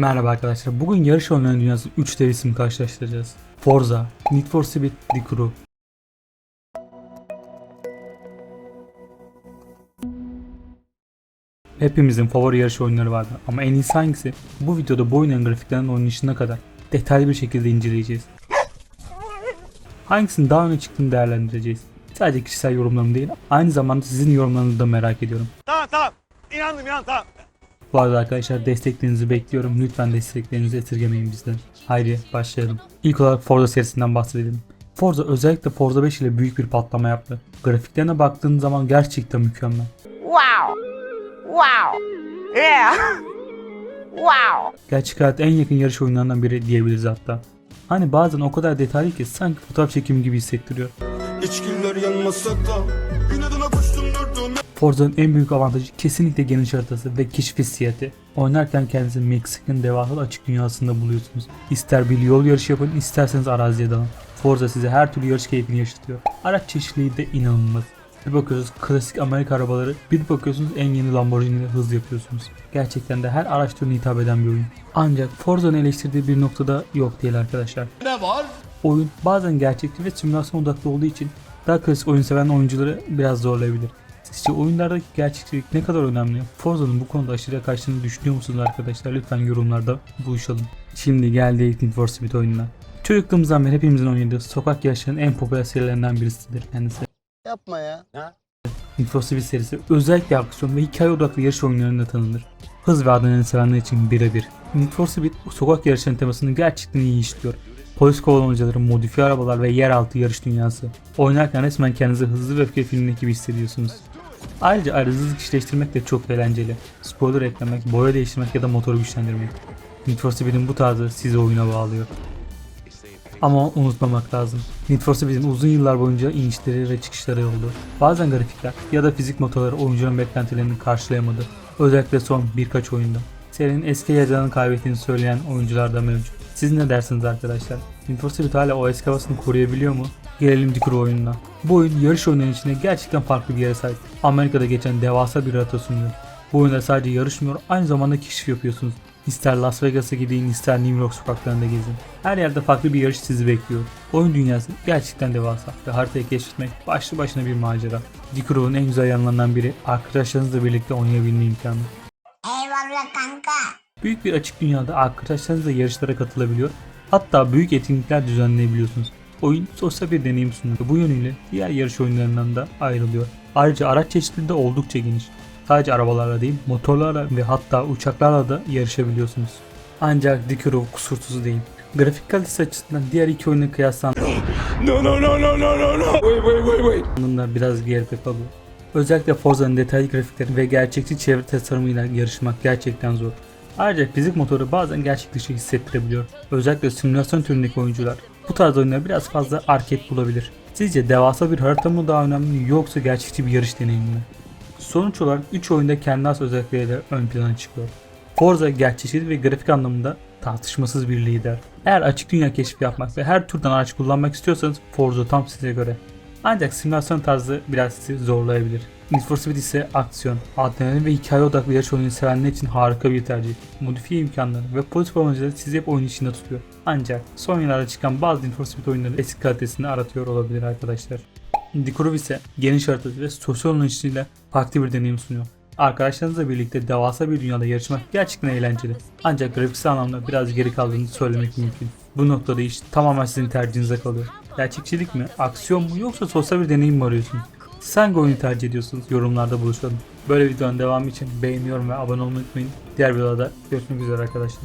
Merhaba arkadaşlar. Bugün yarış oyunlarının dünyasının 3 dev ismi karşılaştıracağız. Forza, Need for Speed, The Crew. Hepimizin favori yarış oyunları vardır ama en iyisi hangisi? Bu videoda bu oyunun grafiklerinden oynayışına kadar detaylı bir şekilde inceleyeceğiz. Hangisinin daha öne çıktığını değerlendireceğiz. Sadece kişisel yorumlarım değil, aynı zamanda sizin yorumlarınızı da merak ediyorum. Tamam tamam. İnandım inan tamam. Bu arada arkadaşlar desteklerinizi bekliyorum. Lütfen desteklerinizi esirgemeyin bizden. Haydi başlayalım. İlk olarak Forza serisinden bahsedelim. Forza özellikle Forza 5 ile büyük bir patlama yaptı. Grafiklerine baktığın zaman gerçekten mükemmel. Wow. Wow. Yeah. wow. Gerçek hayat en yakın yarış oyunlarından biri diyebiliriz hatta. Hani bazen o kadar detaylı ki sanki fotoğraf çekimi gibi hissettiriyor. İçkiler yanmasa da İnadına koştum durdum Forza'nın en büyük avantajı kesinlikle geniş haritası ve keşif hissiyatı. Oynarken kendinizi Meksika'nın devasa açık dünyasında buluyorsunuz. İster bir yol yarışı yapın isterseniz araziye dalın. Forza size her türlü yarış keyfini yaşatıyor. Araç çeşitliliği de inanılmaz. Bir bakıyorsunuz klasik Amerika arabaları, bir bakıyorsunuz en yeni Lamborghini ile hız yapıyorsunuz. Gerçekten de her araç türüne hitap eden bir oyun. Ancak Forza'nın eleştirdiği bir noktada yok değil arkadaşlar. Ne var? Oyun bazen gerçekçi ve simülasyon odaklı olduğu için daha klasik oyun seven oyuncuları biraz zorlayabilir. Sizce oyunlardaki gerçekçilik ne kadar önemli? Forza'nın bu konuda aşırıya kaçtığını düşünüyor musunuz arkadaşlar? Lütfen yorumlarda buluşalım. Şimdi geldik Need for Speed oyununa. Çocukluğumuzdan beri hepimizin oynadığı sokak yarışlarının en popüler serilerinden birisidir kendisi. Yapma ya. Need for Speed serisi özellikle aksiyon ve hikaye odaklı yarış oyunlarında tanınır. Hız ve adrenalin sevenler için birebir. Need for Speed sokak yarışlarının temasını gerçekten iyi işliyor. Polis kovalamacıları, modifiye arabalar ve yeraltı yarış dünyası. Oynarken resmen kendinizi hızlı ve öfke filmindeki gibi hissediyorsunuz. Ayrıca arızsız kişileştirmek de çok eğlenceli. Spoiler eklemek, boya değiştirmek ya da motoru güçlendirmek. Need for Speed'in bu tarzı sizi oyuna bağlıyor. Ama unutmamak lazım. Need for Speed'in uzun yıllar boyunca inişleri ve çıkışları oldu. Bazen grafikler ya da fizik motorları oyuncuların beklentilerini karşılayamadı. Özellikle son birkaç oyunda. Serinin eski heyecanını kaybettiğini söyleyen oyuncular da mevcut. Siz ne dersiniz arkadaşlar? Need for Speed hala o eski havasını koruyabiliyor mu? Gelelim Dikuru oyununa. Bu oyun yarış oyunlarının içinde gerçekten farklı bir yere sahip. Amerika'da geçen devasa bir harita sunuyor. Bu oyunda sadece yarışmıyor aynı zamanda keşif yapıyorsunuz. İster Las Vegas'a gidin ister New York sokaklarında gezin. Her yerde farklı bir yarış sizi bekliyor. Oyun dünyası gerçekten devasa ve haritayı keşfetmek başlı başına bir macera. Dikuru'nun en güzel yanlarından biri arkadaşlarınızla birlikte oynayabilme imkanı. Eyvallah kanka. Büyük bir açık dünyada arkadaşlarınızla yarışlara katılabiliyor. Hatta büyük etkinlikler düzenleyebiliyorsunuz. Oyun sosyal bir deneyim sunuyor. Bu yönüyle diğer yarış oyunlarından da ayrılıyor. Ayrıca araç çeşitliliği de oldukça geniş. Sadece arabalarla değil, motorlarla ve hatta uçaklarla da yarışabiliyorsunuz. Ancak Crew kusursuz değil. Grafik kalitesi açısından diğer iki oyuna kıyaslandığında No no no no no no no. Wait wait wait wait. biraz geride kalıyor. Özellikle Forza'nın detaylı grafikleri ve gerçekçi çevre tasarımıyla yarışmak gerçekten zor. Ayrıca fizik motoru bazen gerçek dışı hissettirebiliyor. Özellikle simülasyon türündeki oyuncular bu tarz oyunları biraz fazla arcade bulabilir. Sizce devasa bir harita mı daha önemli yoksa gerçekçi bir yarış deneyimi mi? Sonuç olarak 3 oyunda kendi has özellikleriyle ön plana çıkıyor. Forza gerçekçi ve grafik anlamında tartışmasız bir lider. Eğer açık dünya keşfi yapmak ve her türden araç kullanmak istiyorsanız Forza tam size göre. Ancak simülasyon tarzı biraz sizi zorlayabilir. Need for Speed ise aksiyon, adrenalin ve hikaye odaklı yarış oyunu sevenler için harika bir tercih. Modifiye imkanları ve polis kullanıcıları sizi hep oyun içinde tutuyor. Ancak son yıllarda çıkan bazı Need for Speed oyunları eski kalitesini aratıyor olabilir arkadaşlar. Dikurov ise geniş haritası ve sosyal anlayışıyla farklı bir deneyim sunuyor. Arkadaşlarınızla birlikte devasa bir dünyada yarışmak gerçekten eğlenceli. Ancak grafiksel anlamda biraz geri kaldığını söylemek mümkün. Bu noktada iş tamamen sizin tercihinize kalıyor. Gerçekçilik mi, aksiyon mu yoksa sosyal bir deneyim mi arıyorsunuz? Siz hangi oyunu tercih ediyorsunuz? Yorumlarda buluşalım. Böyle videonun devamı için beğeniyorum ve abone olmayı unutmayın. Diğer videoda görüşmek üzere arkadaşlar.